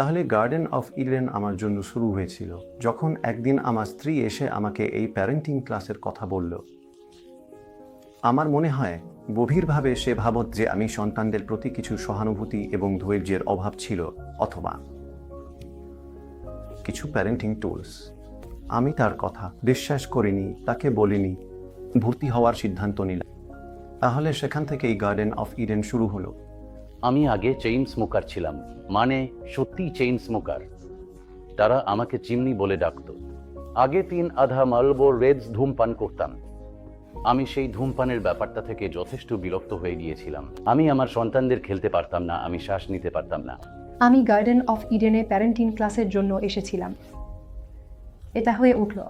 তাহলে garden of Eden আমার জন্য শুরু হয়েছিল, যখন একদিন আমার স্ত্রী এসে আমাকে এই প্যারেন্টিং ক্লাসের কথা বলল। আমার মনে হয় গভীরভাবে সে ভাবত যে আমি সন্তানদের প্রতি কিছু সহানুভূতি এবং ধৈর্যের অভাব ছিল, অথবা কিছু প্যারেন্টিং টুলস আমি তার কথা বিশ্বাস করিনি, তাকে বলিনি, ভর্তি হওয়ার সিদ্ধান্ত নিলাম। তাহলে সেখান থেকেই গার্ডেন অফ ইডেন শুরু হলো। আমি আগে চেইন স্মোকার ছিলাম মানে সত্যি চেইন স্মোকার তারা আমাকে চিমনি বলে ডাকতো। আগে তিন আধা মালবো রেডস ধূমপান করতাম। আমি সেই ধূমপানের ব্যাপারটা থেকে যথেষ্ট বিরক্ত হয়ে গিয়েছিলাম। আমি আমার সন্তানদের খেলতে পারতাম না, আমি শ্বাস নিতে পারতাম না। আমি গার্ডেন অফ ইডেনে প্যারেন্টিং ক্লাসের জন্য এসেছিলাম। এটা হয়ে উঠল।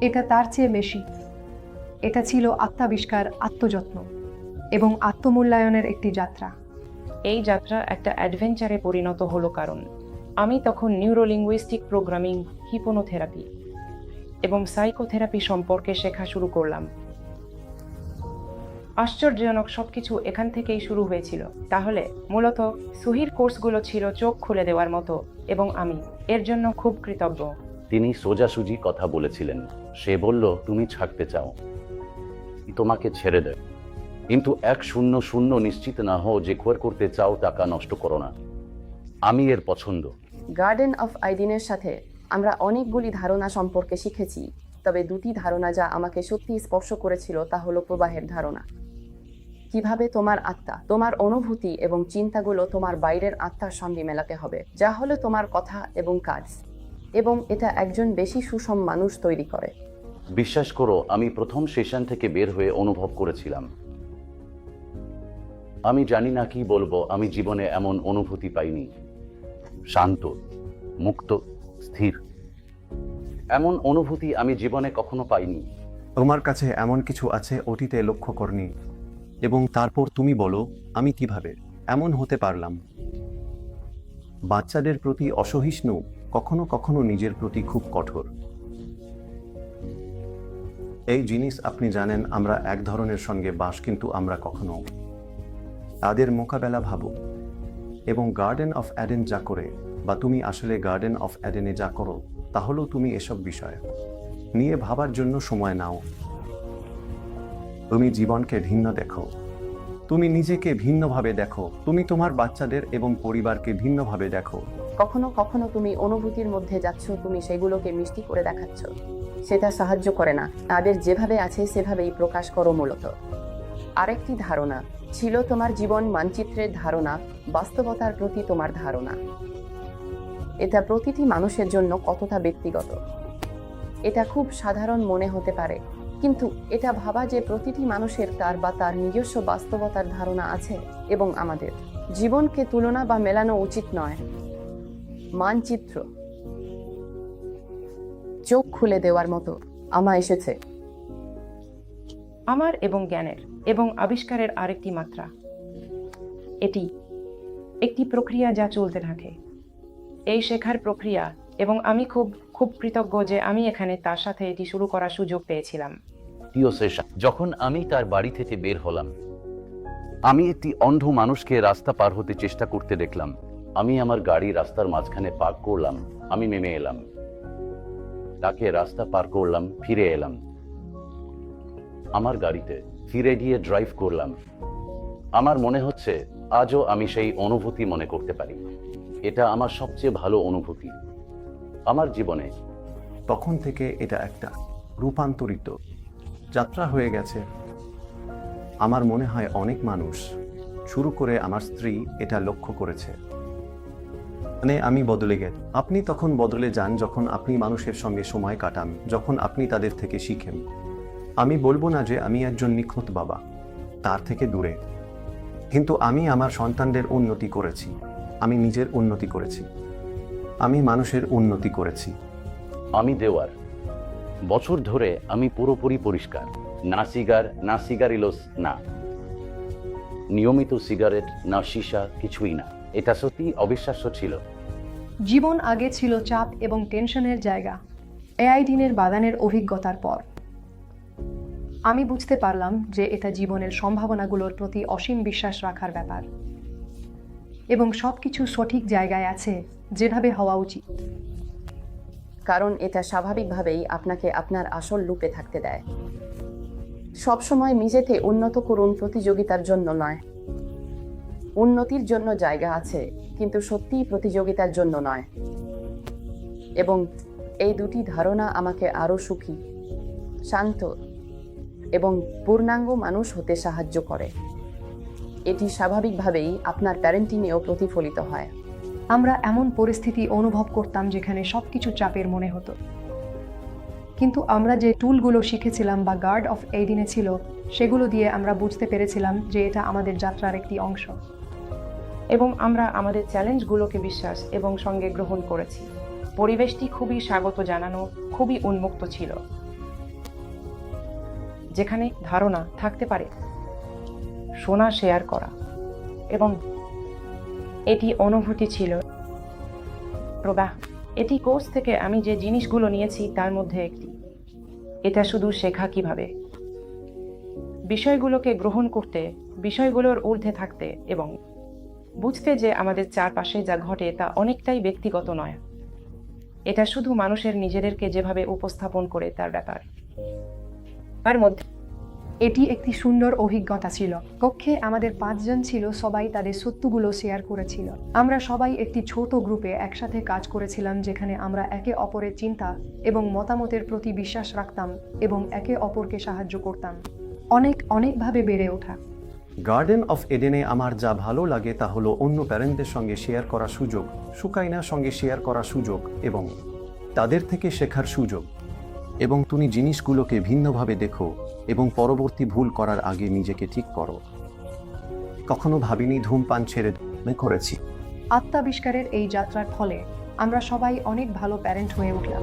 এটা তার চেয়ে বেশি। এটা ছিল আত্মাবিষ্কার, আত্মযত্ন এবং আত্মমূল্যায়নের একটি যাত্রা। এই যাত্রা একটা অ্যাডভেঞ্চারে পরিণত হলো কারণ, আমি তখন নিউরোলিঙ্গুইস্টিক প্রোগ্রামিং হিপোনোথেরাপি এবং সাইকোথেরাপি সম্পর্কে শেখা শুরু করলাম। আশ্চর্যজনক সবকিছু এখান থেকেই শুরু হয়েছিল। তাহলে মূলত সুহির কোর্সগুলো ছিল চোখ খুলে দেওয়ার মতো এবং আমি এর জন্য খুব কৃতজ্ঞ। তিনি সোজাসুজি কথা বলেছিলেন। সে বলল, তুমি ছাড়তে চাও। তোমাকে ছেড়ে দেয় কিন্তু এক শূন্য শূন্য নিশ্চিত না হও যে খোয়ার করতে চাও টাকা নষ্ট করো না। আমি এর পছন্দ। গার্ডেন অফ আইডিনের সাথে আমরা অনেকগুলি ধারণা সম্পর্কে শিখেছি তবে দুটি ধারণা যা আমাকে সত্যি স্পর্শ করেছিল তা হলো প্রবাহের ধারণা। কীভাবে তোমার আত্মা তোমার অনুভূতি এবং চিন্তাগুলো তোমার বাইরের আত্মার সঙ্গে মেলাতে হবে যা হলো তোমার কথা এবং কাজ এবং এটা একজন বেশি সুষম মানুষ তৈরি করে। বিশ্বাস করো আমি প্রথম সেশন থেকে বের হয়ে অনুভব করেছিলাম। আমি জানি না কি বলব, আমি জীবনে এমন অনুভূতি পাইনি। শান্ত, মুক্ত, স্থির। এমন অনুভূতি আমি জীবনে কখনো পাইনি। তোমার কাছে এমন কিছু আছে অতীতে লক্ষ্য করনি, এবং তারপর তুমি বলো, আমি কীভাবে? এমন হতে পারলাম। বাচ্চাদের প্রতি অসহিষ্ণু কখনো কখনো নিজের প্রতি খুব কঠোর। এই জিনিস আপনি জানেন, আমরা এক ধরনের সঙ্গে বাস, কিন্তু আমরা কখনো তাদের মোকাবেলা ভাবো এবং গার্ডেন অফ অ্যাডেন যা করে বা তুমি আসলে গার্ডেন অফ অ্যাডেনে যা করো, তাহলেও তুমি এসব বিষয় নিয়ে ভাবার জন্য সময় নাও। তুমি জীবনকে ভিন্ন দেখো। তুমি নিজেকে ভিন্নভাবে দেখো। তুমি তোমার বাচ্চাদের এবং পরিবারকে ভিন্নভাবে দেখো। কখনো কখনো তুমি অনুভূতির মধ্যে যাচ্ছ, তুমি সেগুলোকে মিষ্টি করে দেখাচ্ছ। সেটা সাহায্য করে না। তাদের যেভাবে আছে, সেভাবেই প্রকাশ করো মূলত। আরেকটি ধারণা ছিল তোমার জীবন মানচিত্রের ধারণা, বাস্তবতার প্রতি তোমার ধারণা। এটা প্রতিটি মানুষের জন্য কতটা ব্যক্তিগত? এটা খুব সাধারণ মনে হতে পারে, কিন্তু এটা ভাবা যে প্রতিটি মানুষের তার বা তার নিজস্ব বাস্তবতার ধারণা আছে এবং আমাদের। জীবনকে তুলনা বা মেলানো উচিত নয়। মানচিত্র। চোখ খুলে দেওয়ার মতো। আমা এসেছে। আমার এবং জ্ঞানের। এবং আবিষ্কারের আরেকটি মাত্রা। এটি একটি প্রক্রিয়া যা চলতে থাকে। এই শেখার প্রক্রিয়া এবং আমি খুব খুব কৃতজ্ঞ যে আমি এখানে তার সাথে এটি শুরু করার সুযোগ পেয়েছিলাম। সেশন যখন আমি তার বাড়ি থেকে বের হলাম, আমি একটি অন্ধ মানুষকে রাস্তা পার হতে চেষ্টা করতে দেখলাম। আমি আমার গাড়ি রাস্তার মাঝখানে পার্ক করলাম, আমি নেমে এলাম। তাকে রাস্তা পার করলাম, ফিরে এলাম। আমার গাড়িতে ফিরে গিয়ে ড্রাইভ করলাম। আমার মনে হচ্ছে আজও আমি সেই অনুভূতি মনে করতে পারি। এটা আমার সবচেয়ে ভালো অনুভূতি। আমার জীবনে তখন থেকে এটা একটা রূপান্তরিত যাত্রা হয়ে গেছে। আমার মনে হয় অনেক মানুষ শুরু করে আমার স্ত্রী এটা লক্ষ্য করেছে। মানে আমি বদলে গেছি। আপনি তখন বদলে যান যখন আপনি মানুষের সঙ্গে সময় কাটান, যখন আপনি তাদের থেকে শিখেন। আমি বলব না যে আমি একজন নিখুঁত বাবা তার থেকে দূরে। কিন্তু আমি আমার সন্তানদের উন্নতি করেছি। আমি নিজের উন্নতি করেছি। আমি মানুষের উন্নতি করেছি। আমি দেওয়ার। বছর ধরে আমি পুরোপুরি পরিষ্কার। না সিগার না সিগারিলোস না। নিয়মিত সিগারেট না সীসা কিছুই না। এটা সত্যি অবিশ্বাস্য ছিল। জীবন আগে ছিল চাপ এবং টেনশনের জায়গা। এআইডিনের বাদানের অভিজ্ঞতার পর। আমি বুঝতে পারলাম যে এটা জীবনের সম্ভাবনাগুলোর প্রতি অসীম বিশ্বাস রাখার ব্যাপার। এবং সব কিছু সঠিক জায়গায় আছে, যেভাবে হওয়া উচিত। কারণ এটা স্বাভাবিকভাবেই আপনাকে আপনার আসল লুপে থাকতে দেয়। সবসময় নিজেকে উন্নত করুন প্রতিযোগিতার জন্য নয়। উন্নতির জন্য জায়গা আছে, কিন্তু সত্যিই প্রতিযোগিতার জন্য নয়। এবং এই দুটি ধারণা আমাকে আরও সুখী, শান্ত এবং পূর্ণাঙ্গ মানুষ হতে সাহায্য করে। এটি স্বাভাবিকভাবেই আপনার প্যারেন্টিংয়েও প্রতিফলিত হয়। আমরা এমন পরিস্থিতি অনুভব করতাম যেখানে সব কিছু চাপের মনে হতো। কিন্তু আমরা যে টুলগুলো শিখেছিলাম বা গার্ড অফ এই দিনে ছিল, সেগুলো দিয়ে আমরা বুঝতে পেরেছিলাম যে এটা আমাদের যাত্রার একটি অংশ। এবং আমরা আমাদের চ্যালেঞ্জগুলোকে বিশ্বাস এবং সঙ্গে গ্রহণ করেছি। পরিবেশটি খুবই স্বাগত জানানো, খুবই উন্মুক্ত ছিল। যেখানে ধারণা থাকতে পারে। শোনা শেয়ার করা। এবং এটি অনুভূতি ছিল। প্রবাহ। এটি কোর্স থেকে আমি যে জিনিসগুলো নিয়েছি, তার মধ্যে একটি। এটা শুধু শেখা কীভাবে? বিষয়গুলোকে গ্রহণ করতে, বিষয়গুলোর ঊর্ধ্বে থাকতে এবং বুঝতে যে আমাদের চারপাশে যা ঘটে, তা অনেকটাই ব্যক্তিগত নয়। এটা শুধু মানুষের নিজেদেরকে যেভাবে উপস্থাপন করে, তার ব্যাপার। তার মধ্যে। এটি একটি সুন্দর অভিজ্ঞতা ছিল। কক্ষে আমাদের পাঁচজন ছিল, সবাই তাদের সত্যগুলো শেয়ার করেছিল। আমরা সবাই একটি ছোট গ্রুপে একসাথে কাজ করেছিলাম, যেখানে আমরা একে অপরের চিন্তা এবং মতামতের প্রতি বিশ্বাস রাখতাম এবং একে অপরকে সাহায্য করতাম। অনেক, অনেকভাবে বেড়ে ওঠা। গার্ডেন অফ এডেনে আমার যা ভালো লাগে তা হলো অন্য প্যারেন্টদের সঙ্গে শেয়ার করার সুযোগ, সুকাইনার সঙ্গে শেয়ার করার সুযোগ এবং তাদের থেকে শেখার সুযোগ। এবং তুমি জিনিসগুলোকে ভিন্নভাবে দেখো এবং পরবর্তী ভুল করার আগে নিজেকে ঠিক করো। কখনো ভাবিনি ধূমপান ছেড়ে আমি করেছি। আত্মাবিষ্কারের এই যাত্রার ফলে আমরা সবাই অনেক ভালো প্যারেন্ট হয়ে উঠলাম।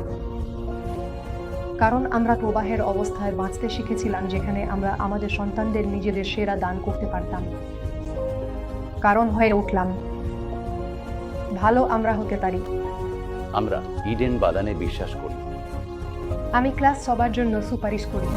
কারণ আমরা প্রবাহের অবস্থায় বাঁচতে শিখেছিলাম যেখানে আমরা আমাদের সন্তানদের নিজেদের সেরা দান করতে পারতাম। কারণ হয়ে উঠলাম। ভালো আমরা হতে পারি। আমরা ইডেন বাদানে বিশ্বাস করি। আমি ক্লাস সবার জন্য সুপারিশ করি।